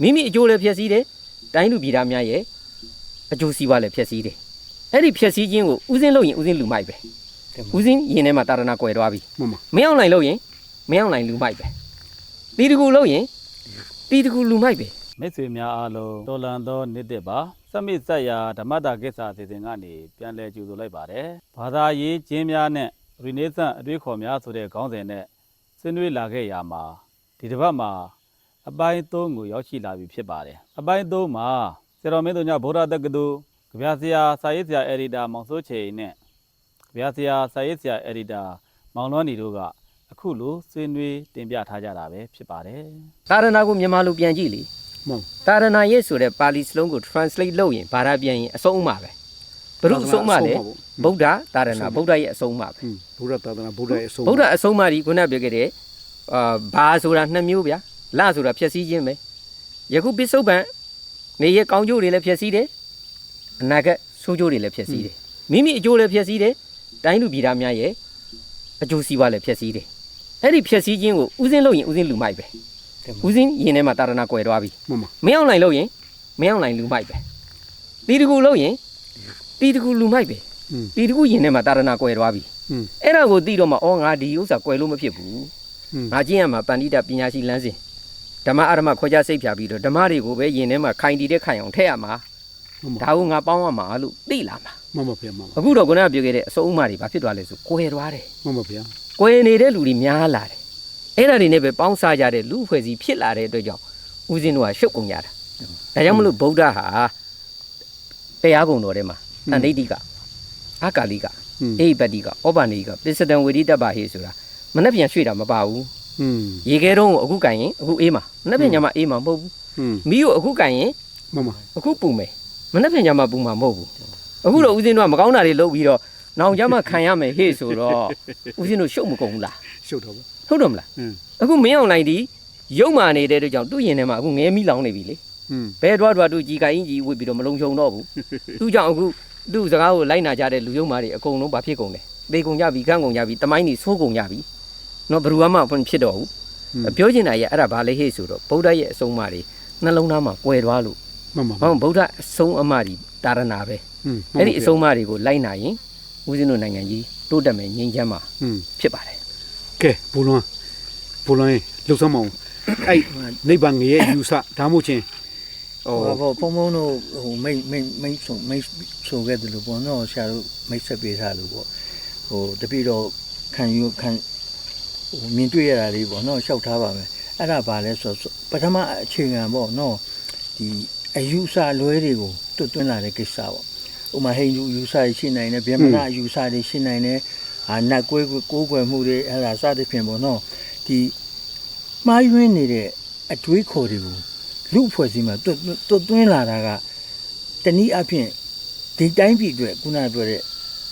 မိမိအကျိုးလည်းဖျက်ဆီးတယ်တိုင်းလူပြည်သားများရဲ့အကျိုးစီးပွားလည်းဖျက်ဆီးတယ်အဲ့ဒီဖျက်ဆီးခြင်းကိုဥစဉ်လို့ရင်ဥစဉ်လူမိုက်ပဲဥစဉ်ရင်ထဲမှာတာရဏကွယ်သွားပြီမှန်ပါမင်းအောင်နိုင်လို့ရင်မင်းအောင်နိုင်လူမိုက်ပဲတီတကူလို့ရင်တီတကူလူမိုက်ပဲမိတ်ဆွေများအားလုံးတော်လန်သောနေ့တစ်ပါစမိတ်ဆက်ရာဓမ္မတာကိစ္စအစီအစဉ်ကနေပြန်လည်ကြိုဆိုလိုက်ပါတယ်ဘာသာရေးကျင်းများနဲ့ရီနေဆန်အတွေ့အခေါ်များဆိုတဲ့ခေါင်းစဉ်နဲ့ဆွေးနွေးလာခဲ့ရမှာဒီတစ်ပတ်မှာ အပိုင်း၃ကိုရောက်ရှိလာပြီဖြစ်ပါတယ်အပိုင်း၃မှာဆရာတော်မင်းတို့ညဗုဒ္ဓတက္ကသိုလ်ကြပြဆရာစာရေးဆရာအက်ဒီတာမောင်စိုးချေနဲ့ကြပြဆရာစာရေးဆရာအက်ဒီတာမောင်လွမ်းနေတို့ကအခုလိုဆွေးနွေးတင်ပြထားကြတာပဲဖြစ်ပါတယ်တာရဏကိုမြန်မာလိုပြန်ကြည့်လေမှန်တာရဏရဲ့ဆိုတဲ့ပါဠိစလုံးကို translate လုပ်ရင်ဘာသာပြန်ရင်အဆုံးအမပဲဘုရုအဆုံးအမလေဗုဒ္ဓတာရဏဗုဒ္ဓရဲ့အဆုံးအမပဲဟွန်းဘုရားသာသနာဘုရားရဲ့အဆုံးဗုဒ္ဓအဆုံးအမဒီခုနပြောခဲ့တဲ့အာဘာဆိုတာနှစ်မျိုးဗျာ လဆိုတာဖြည့်ဆည်းခြင်းပဲယခုပစ္စုပန်နေရဲ့ကောင်းကျိုးတွေလည်းဖြည့်ဆည်းတယ်အနာဂတ်ဆိုးကျိုးတွေလည်းဖြည့်ဆည်းတယ်မိမိအကျိုးလည်းဖြည့်ဆည်းတယ်တိုင်းလူပြည်သားများရဲ့အကျိုးစီးပွားလည်းဖြည့်ဆည်းတယ်အဲ့ဒီဖြည့်ဆည်းခြင်းကိုဥစဉ်လို့ရင်ဥစဉ်လူမိုက်ပဲဥစဉ်ရင်ထဲမှာတာရဏကွယ်သွားပြီမှန်ပါမင်းအောင်နိုင်လို့ရင်မင်းအောင်နိုင်လူမိုက်ပဲတီတကူလို့ရင်တီတကူလူမိုက်ပဲဟွန်းတီတကူရင်ထဲမှာတာရဏကွယ်သွားပြီဟွန်းအဲ့ဒါကိုသိတော့မှအော်ငါဒီဥစ္စာကွယ်လို့မဖြစ်ဘူးဟွန်းငါကျင့်ရမှာပန္တိတပညာရှိလမ်းစဉ် ဓမ္မအာရမခွဲခြားစိတ်ဖြာပြီးတော့ဓမ္မတွေကိုပဲရင်ထဲမှာခိုင်တည်တဲ့ခိုင်အောင်ထည့်ရမှာမှန်ပါဒါကိုငါပေါင်းရမှာလို့သိလာမှာမှန်ပါဗျာမှန်ပါအခုတော့ခုနကပြောခဲ့တဲ့အစုံအမတွေဘာဖြစ်သွားလဲဆိုကွယ်သွားတယ်မှန်ပါဗျာကွယ်နေတဲ့လူတွေများလာတယ်အဲ့ဒါတွေနဲ့ပဲပေါင်းစားကြတဲ့လူအဖွဲ့အစည်းဖြစ်လာတဲ့အတွက်ကြောင့်ဦးဇင်းတို့ကရှုပ်ကုန်ကြတာဒါကြောင့်မလို့ဗုဒ္ဓဟာတရားကုံတော်ထဲမှာတန်ဋိဋ္ဌိကအကာလိကဟွန်းအိပတ္တိကဩဘာနိကပစ္စတံဝေဒိတ္တပါဟေဆိုတာမနှက်ပြန်ရွှေ့တာမပါဘူး ဟွန်းရေခဲတုံးကိုအခုကင်ရင်အခုအေးမှာမနှက်ပြန်ညမှာအေးမှာမဟုတ်ဘူးဟွန်းမီးကိုအခုကင်ရင်မှန်ပါအခုပူမယ်မနှက်ပြန်ညမှာပူမှာမဟုတ်ဘူးအခုတော့ဦးဇင်းတို့ကမကောင်းတာတွေလုပ်ပြီးတော့နောင်ကြမှာခံရမယ်ဟေ့ဆိုတော့ဦးဇင်းတို့ရှုပ်မကုန်ဘူးလားရှုပ်တော့ပါဟုတ်တယ်မလားဟွန်းအခုမင်းအောင်လိုက်ဒီရုပ်မာနေတဲ့အတွက်ကြောင့်သူ့ရင်ထဲမှာအခုငဲမီးလောင်နေပြီလေဟွန်းဘဲတွားတွားသူကြီးကိုင်းကြီးဝစ်ပြီးတော့မလုံခြုံတော့ဘူးသူ့ကြောင့်အခုသူ့စကားကိုလိုက်နာကြတဲ့လူယုံမာတွေအကုန်လုံးဘာဖြစ်ကုန်လဲသေကုန်ကြပြီကန်းကုန်ကြပြီတမိုင်းကြီးဆိုးကုန်ကြပြီ နော်ဘယ်သူမှမဖြစ်တော့ဘူးပြောချင်တာကြီးအဲ့ဒါဘာလဲဟေ့ဆိုတော့ဗုဒ္ဓရဲ့အဆုံးအမတွေနှလုံးသားမှာကွယ်သွားလို့မှန်ပါဘာမှဗုဒ္ဓအဆုံးအမတွေတာရဏပဲဟွန်းအဲ့ဒီအဆုံးအမတွေကိုလိုက်နာရင်ဦးဇင်းတို့နိုင်ငံကြီးတိုးတက်မယ်ငြိမ်းချမ်းမှာဟွန်းဖြစ်ပါတယ်ကဲဘူလွန်ဘူလွန်ရေလှုပ်ဆောင်မအောင်အဲ့နိဗ္ဗာန်ငရဲ့ယူဆဒါမှမဟုတ်ချင်းဟိုဟိုဘောဖုံဖုံတို့ဟိုမိတ်မိတ်မိတ်ဆိုမိတ်ဆိုခဲ့တယ်လို့ပေါ့နော်ဆရာတို့မိတ်ဆက်ပေးထားလို့ပေါ့ဟိုတပိတော့ခံယူခံ ဟိုမြင်တွေ့ရတာလေးပေါ့နော်ရှောက်ထားပါမယ်အဲ့ဒါဘာလဲဆိုတော့ပထမအခြေခံပေါ့နော်ဒီအယူဆလွဲတွေကိုတွတ်သွင်းလာတဲ့ကိစ္စပေါ့ဥမာဟိန္ဒူအယူဆတွေရှိနိုင်တယ်ဗြဟ္မဏအယူဆတွေရှိနိုင်တယ်အာနတ်ကွေးကိုးကွယ်မှုတွေအဲ့ဒါစသဖြင့်ပေါ့နော်ဒီမှားယွင်းနေတဲ့အတွေးခေါ်တွေကိုလူအဖွဲ့အစည်းမှာတွတ်တွတ်သွင်းလာတာကတနည်းအားဖြင့်ဒီတိုင်းပြည်အတွက်ခုနကပြောတဲ့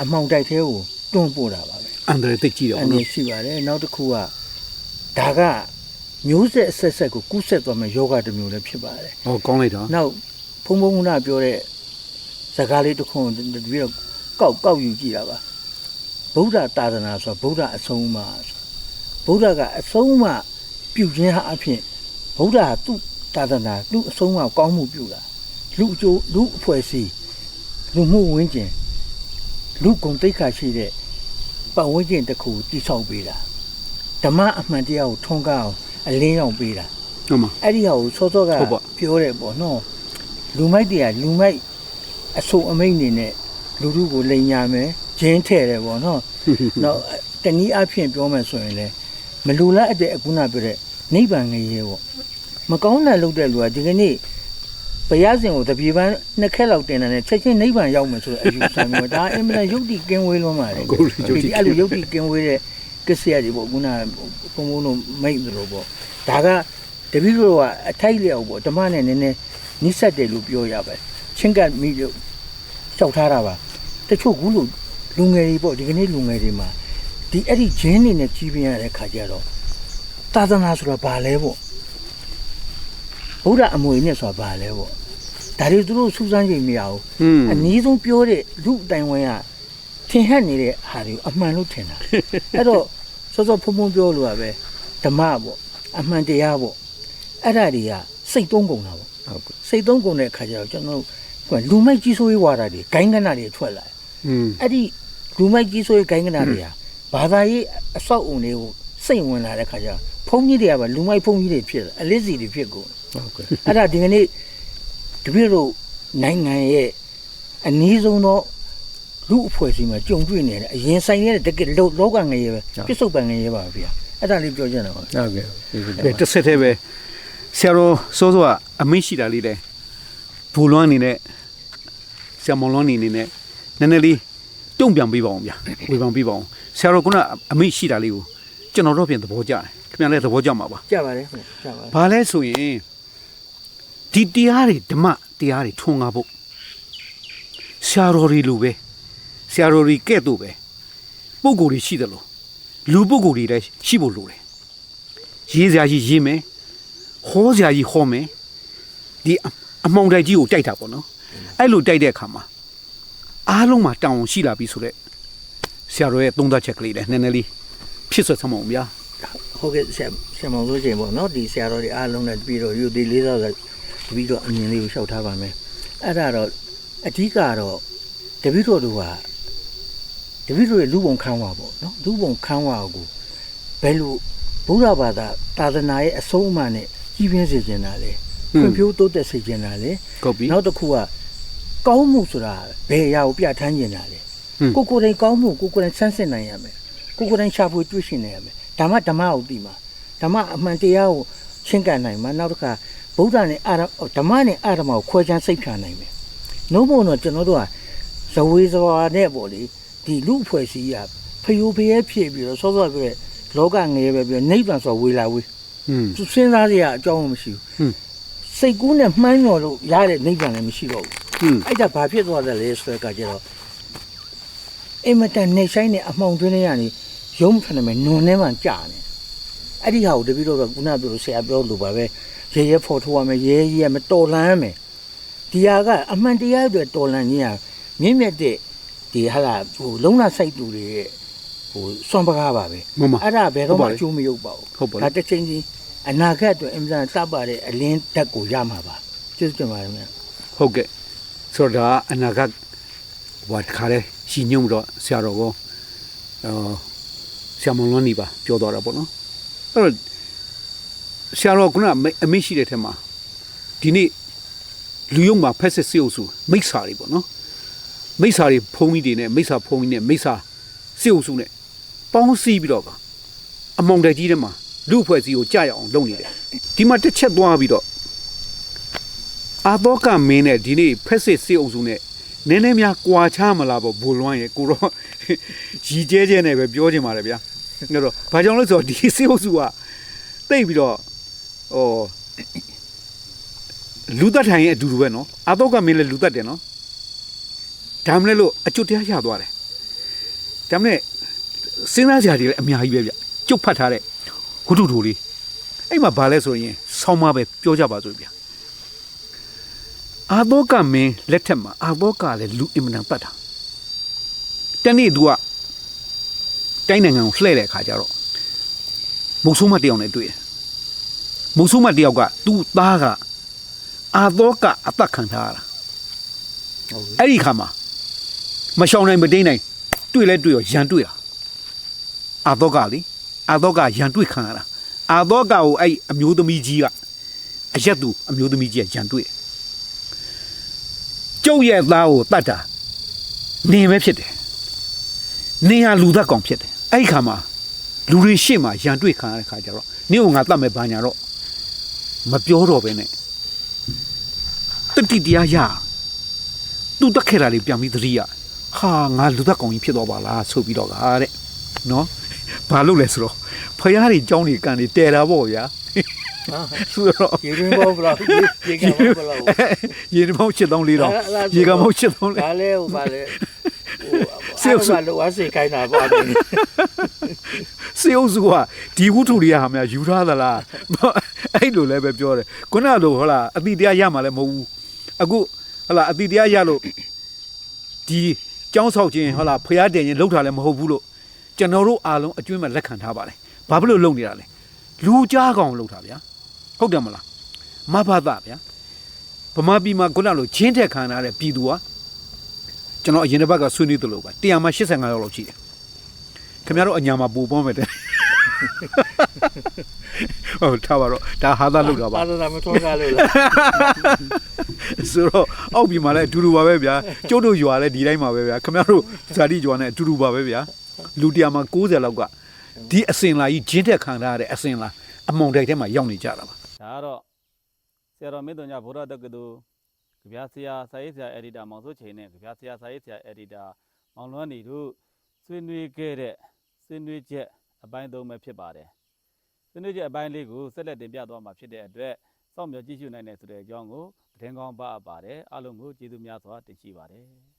အမှောင်တိုက်သေးကိုတွန်းပို့တာပါပဲ အန္တရာယ်သိကြည့်တော့အနေနော်ရှိပါတယ်နောက်တစ်ခုကဒါကမျိုးဆက်အဆက်ဆက်ကိုကူးဆက်သွားမဲ့ယောဂတစ်မျိုးလည်းဖြစ်ပါတယ်ဟောကောင်းလိုက်တာနောက်ဖုံဖုံခုနပြောတဲ့စကားလေးတစ်ခုကိုတပြီးတော့ကောက်ကောက်ယူကြည့်တာပါဗုဒ္ဓသာသနာဆိုတော့ဗုဒ္ဓအဆုံးအမဆိုဗုဒ္ဓကအဆုံးအမပြုခြင်းဟာအဖြစ်ဗုဒ္ဓဟာသူ့သာသနာသူ့အဆုံးအမကောင်းမှုပြုတာလူအကျိုးလူအဖွဲ့အစည်းလူမှုဝန်းကျင်လူကုန်တိတ်ခါရှိတဲ့ ပတ်ဝန်းကျင်တစ်ခုကိုတိဆောက်ပေးတာဓမ္မအမှန်တရားကိုထွန်းကားအောင်အလင်းရောင်ပေးတာဟုတ်မှာအဲ့ဒီဟာကိုစောစောကဟုတ်ပါပြောတယ်ပေါ့နော်လူမိုက်တွေကလူမိုက်အဆုံအမိတ်နေနဲ့လူလူကိုလိန်ညာမယ်ဂျင်းထဲ့တယ်ပေါ့နော်နောက်တနည်းအားဖြင့်ပြောမယ်ဆိုရင်လေမလူလားအတဲ့အခုနပြောတဲ့နိဗ္ဗာန်ငရေပေါ့မကောင်းတာလုပ်တဲ့လူကဒီကနေ့ ဘုရားရှင်ကိုတပြေပန်းနှစ်ခက်လောက်တင်တယ်နဲ့ချက်ချင်းနိဗ္ဗာန်ရောက်မယ်ဆိုတဲ့အယူဆမျိုးဒါအင်မတန်ယုတ်တိကင်းဝေးလုံးပါလေကိုလူကျုပ်ကြည့်အဲ့လိုယုတ်တိကင်းဝေးတဲ့ကစ္စရတွေပေါ့ခုနဘုံဘုံတို့မိတ်တယ်လို့ပေါ့ဒါကတပည့်တော်ကအထိုက်လျောက်ပေါ့ဓမ္မနဲ့နည်းနည်းနိစ္စတယ်လို့ပြောရပါချင်းကပ်မိလို့လျှောက်ထားတာပါတချို့ကူးလို့လူငယ်တွေပေါ့ဒီကနေ့လူငယ်တွေမှာဒီအဲ့ဒီဂျင်းနေနဲ့ကြီးပြင်းရတဲ့ခါကျတော့သာသနာဆိုတာဘာလဲပေါ့ ဘုရားအမွေနဲ့ဆိုတာဘာလဲပေါ့ဒါတွေသူတို့စူးစမ်းကြည့်မရဘူးဟွန်းအနည်းဆုံးပြောတဲ့လူအတိုင်းဝိုင်းကထင်ဟပ်နေတဲ့ဟာတွေကိုအမှန်လို့ထင်တာအဲ့တော့စောစောဖုံဖုံပြောလို့ရပဲဓမ္မပေါ့အမှန်တရားပေါ့အဲ့ဒါတွေကစိတ်သုံးကုန်တာပေါ့ဟုတ်ကဲ့စိတ်သုံးကုန်တဲ့အခါကျတော့ကျွန်တော်တို့ကလူမိုက်ကြီးဆိုးရေးဝါဒတွေဂိုင်းကနတွေထွက်လာတယ်อืมအဲ့ဒီလူမိုက်ကြီးဆိုရေးဂိုင်းကနတွေဟာဘာသာရေးအဆောက်အုံတွေကိုစိတ်ဝင်လာတဲ့ခါကျတော့ဘုန်းကြီးတွေကပဲလူမိုက်ဘုန်းကြီးတွေဖြစ်လာအလစ်စီတွေဖြစ်ကုန် ဟုတ်ကဲ့အဲ့ဒါဒီကနေ့တပည့်တို့နိုင်ငံရဲ့အနည်းဆုံးသောလူအဖွဲ့အစည်းမှာကြုံတွေ့နေတယ်အရင်ဆိုင်နေတဲ့တကယ်လောလောကငရေပဲပြစ္ဆုတ်ပံငရေပါဗျာအဲ့ဒါလေးပြောချင်တယ်ပါဟုတ်ကဲ့ကျေးဇူးတင်ကဲတစ်ဆက်တည်းပဲဆရာတော်စိုးစိုးကအမင်းရှိတာလေးတဲ့ဘူလွမ်းအနေနဲ့ဆရာမောင်လွမ်းအနေနဲ့နည်းနည်းလေးတုံ့ပြန်ပေးပါအောင်ဗျာဝေဖန်ပေးပါအောင်ဆရာတော်ကအမင်းရှိတာလေးကိုကျွန်တော်တို့ပြန်သဘောကျတယ်ခင်ဗျားလည်းသဘောကျမှာပါကြပါတယ်ခင်ဗျကြပါတယ်ဘာလဲဆိုရင် ဒီတရားတွေဓမ္မတရားတွေထွန်းကားဖို့ဆရာတော်တွေလိုပဲဆရာတော်တွေကဲ့သို့ပဲပုံကိုယ်တွေရှိတယ်လို့လူပုံကိုယ်တွေလည်းရှိဖို့လိုတယ်ရေးစရာကြီးရေးမယ်ဟောစရာကြီးဟောမယ်ဒီအအမောင်တိုက်ကြီးကိုတိုက်တာပေါ့နော်အဲ့လိုတိုက်တဲ့အခါမှာအားလုံးမှာတောင်းရှိလာပြီဆိုတော့ဆရာတော်ရဲ့သုံးသပ်ချက်ကလေးလည်းနည်းနည်းလေးဖြစ်ဆွတ်ဆမ်းမအောင်ဗျာဟုတ်ကဲ့ဆရာဆရာမောင်ဆိုချိန်ပေါ့နော်ဒီဆရာတော်တွေအားလုံးနဲ့တပည့်တော်ယူဒီလေးတော့ တပည့်တော်အမြင်လေးကိုရှောက်ထားပါမယ်အဲ့ဒါတော့အဓိကတော့တပည့်တော်တို့ကတပည့်တော်ရဲ့လူပုံခန်းဝါပေါ့နော်လူပုံခန်းဝါကိုဘယ်လိုဘုရားဘာသာသာသနာရဲ့အဆုံးအမနဲ့ကြီးပြင်းစေခြင်းတာလေဟွန်းဖွံ့ဖြိုးတိုးတက်စေခြင်းတာလေဟုတ်ပြီနောက်တစ်ခုကကောင်းမှုဆိုတာဘယ်အရာကိုပြဋ္ဌာန်းခြင်းတာလဲဟွန်းကိုကိုယ်တိုင်ကောင်းမှုကိုကိုယ်တိုင်ဆန်းစစ်နိုင်ရမယ်ကိုကိုယ်တိုင်ရှာဖွေတွေ့ရှိနိုင်ရမယ်ဓမ္မဓမ္မကိုသိမှာဓမ္မအမှန်တရားကိုရှင်းကန်နိုင်မှာနောက်တစ်ခါ ဗုဒ္ဓနဲ့အာရဓမ္မနဲ့အာရမကိုခွဲခြားစိတ်ဖြာနိုင်မယ်နှုံးမို့တော့ကျွန်တော်တို့ကဇဝေဇဝါနဲ့ပေါ့လေဒီလူအဖွဲ့အစည်းကဖယိုဖယဲဖြစ်ပြီးတော့စောစောပြည့်လောကငရေပဲပြီးတော့နိဗ္ဗာန်ဆိုဝေလာဝေး อืม သူစဉ်းစားစရာအကြောင်းမရှိ ဟွန်း ဘူးစိတ်ကူးနဲ့မှန်းညော်လို့ရတဲ့နိဗ္ဗာန်လည်းမရှိတော့ဘူး อืม အဲ့ဒါဘာဖြစ်သွားတယ်လဲဆိုတဲ့အခါကျတော့အင်မတန်နေဆိုင်နဲ့အမှောင်တွင်းထဲကနေရုံးထနေမယ်နွန်ထဲမှာကြာနေအဲ့ဒီဟာကိုတပည့်တော်ကခုနပြောလို့ဆရာပြောလို့ပါပဲ ရဲရဲဖော်ထုတ်ရမယ်ရဲရဲမတော်လန်းမယ်ဒီဟာကအမှန်တရားအတွက်တော်လန်းခြင်းဟာမြင့်မြတ်တဲ့ဒီဟာလာဟိုလုံးလာစိုက်သူတွေရဲ့ဟိုစွန့်ပကားပါပဲမမအဲ့ဒါဘယ်တော့ဟုတ်မှပါလေအကျိုးမရောက်ပါဘူးဟုတ်ပါလေဒါတစ်ချိန်ချင်းအနာဂတ်အတွက်အင်မတန်စပါတဲ့အလင်းတက်ကိုရမှာပါကျေးဇူးတင်ပါတယ်ခင်ဗျာဟုတ်ကဲ့ဆိုတော့ဒါအနာဂတ်ဟိုတခါလဲရှင်ညုံတော့ဆရာတော်ကိုအော်ဆရာမလွန်နေပါပြောတော့တာပေါ့နော်အဲ့တော့ ဆရာတော်ကအမေရှိတဲ့ထက်မှာဒီနေ့လူယုံမှာဖက်စစ်စေအုပ်စုမိစ္ဆာတွေပေါ့နော်မိစ္ဆာတွေဖုံးကြီးတွေနဲ့မိစ္ဆာဖုံးကြီးနဲ့မိစ္ဆာစေအုပ်စုနဲ့ပေါင်းစည်းပြီးတော့ကအမောင်တက်ကြီးထဲမှာလူအဖွဲ့အစည်းကိုကြာရအောင်လုပ်နေတယ်ဒီမှာတစ်ချက်သွားပြီးတော့အာသောကမင်းနဲ့ဒီနေ့ဖက်စစ်စေအုပ်စုနဲ့နည်းနည်းများကြွာချမလားပေါ့ဘိုလွမ်းရဲ့ကိုတော့ရီကျဲကျဲနဲ့ပဲပြောချင်ပါတယ်ဗျာငါတော့ဘာကြောင့်လဲဆိုတော့ဒီစေအုပ်စုကတိတ်ပြီးတော့ ဟိုလူသက်ထိုင်ရဲ့အတူတူပဲနော်အာသောကမင်းလည်းလူသက်တယ်နော်ဒါမှမဟုတ်လို့အကျွတ်တရားရသွားတယ်ဒါမှမဟုတ်စဉ်းစားစရာတွေလည်းအများကြီးပဲဗျကျုပ်ဖတ်ထားတဲ့ဝတ္ထုတူလေးအဲ့မှာဘာလဲဆိုရင်ဆောင်းမပဲပြောကြပါစို့ဗျာအာဘောကမင်းလက်ထက်မှာအာဘောကလည်းလူအင်မတန်ပတ်တာတနေ့သူကတိုင်းနိုင်ငံကိုလှည့်တဲ့အခါကျတော့မုတ်ဆိုးမတစ်ယောက်နဲ့တွေ့တယ် မုတ်ဆိုးမတစ်ယောက်ကသူ့သားကအာဘောကအသက်ခံထားရတာဟုတ်ပြီအဲ့ဒီခါမှာမရှောင်နိုင်မတိန်နိုင်တွေ့လဲတွေ့ရောရန်တွေ့တာအာဘောကလေအာဘောကရန်တွေ့ခံရတာအာဘောကကိုအဲ့အမျိုးသမီးကြီးကအရက်သူအမျိုးသမီးကြီးကရန်တွေ့တယ်ကျုပ်ရဲ့သားကိုတတ်တာနေပဲဖြစ်တယ်နေဟာလူသက်ကောင်ဖြစ်တယ်အဲ့ဒီခါမှာလူတွေရှေ့မှာရန်တွေ့ခံရတဲ့ခါကျတော့နင့်ကိုငါတတ်မယ်ဘာညာတော့ မပြောတော့ပဲနဲ့တတိတရားရသူတက်ခဲ့တာလေးပြန်ပြီးသတိရဟာငါလူသက်ကောင်ကြီးဖြစ်တော့ပါလားဆိုပြီးတော့ကတဲ့နော်ဘာလို့လဲဆိုတော့ဖယားတွေကြောင်းတွေကန်တွေတဲတာပေါ့ဗျာဟာဆိုတော့ရေရင်းဘောဘလောက်ရေကဘောဘလောက်ရေနှမောင်း7400ရေကမောင်း7400ဒါလဲဟိုပါလေ ဟိုစေုပ်စုဘာလို့ဝါစေခိုင်းတာပါတယ်စေအုပ်စုကဒီဝတ္ထုတွေကဟာများယူထားသလားအဲ့လိုလည်းပဲပြောတယ်ခုနကလိုဟုတ်လားအတိတရားရမှာလည်းမဟုတ်ဘူးအခုဟုတ်လားအတိတရားရလို့ဒီကျောင်းဆောက်ခြင်းဟုတ်လားဖျားတယ်ရင်လောက်တာလည်းမဟုတ်ဘူးလို့ကျွန်တော်တို့အားလုံးအကျွမ်းမဲ့လက်ခံထားပါတယ်ဘာဖြစ်လို့လုပ်နေတာလဲလူကြားကောင်လုပ်တာဗျာဟုတ်တယ်မလားမဘသဗျာဗမာပြည်မှာခုနလိုချင်းထက်ခံရတဲ့ပြည်သူက ကျွန်တော်အရင်တစ်ပတ်ကဆွေးနွေးသလိုပါတရားမှာ85ရောက်လောက်ရှိတယ်ခင်ဗျားတို့အညာမှာပူပေါင်းမယ်တဲ့ဟုတ်ထားပါတော့ဒါဟာသာလောက်တာပါသာသနာမထွန်းကားလို့လားဆိုတော့အောက်ပြည်မှာလည်းအတူတူပါပဲဗျာကျုပ်တို့ရွာလည်းဒီတိုင်းပါပဲဗျာခင်ဗျားတို့ဇာတိရွာနဲ့အတူတူပါပဲဗျာလူတရားမှာ90လောက်ကဒီအစင်လာကြီးဂျင်းတက်ခံထားရတဲ့အစင်လာအမုံတိုက်ထဲမှာရောက်နေကြတာပါဒါကတော့ဆရာတော်မင်းတော်ညဘုရားတက္ကသိုလ် ကြပြဆရာစာရေးဆရာအက်ဒီတာမောင်စိုးချိန်နဲ့ကြပြဆရာစာရေးဆရာအက်ဒီတာမောင်လွမ်းနေတို့ဆွေးနွေးခဲ့တဲ့ဆွေးနွေးချက်အပိုင်းသုံးပဲဖြစ်ပါတယ်ဆွေးနွေးချက်အပိုင်းလေးကိုဆက်လက်တင်ပြသွားမှာဖြစ်တဲ့အတွက်စောင့်မျှော်ကြည့်ရှုနိုင်တဲ့ဆိုတဲ့အကြောင်းကိုသတင်းကောင်းပါအပ်ပါတယ်အားလုံးကိုကျေးဇူးများစွာတင်ရှိပါတယ်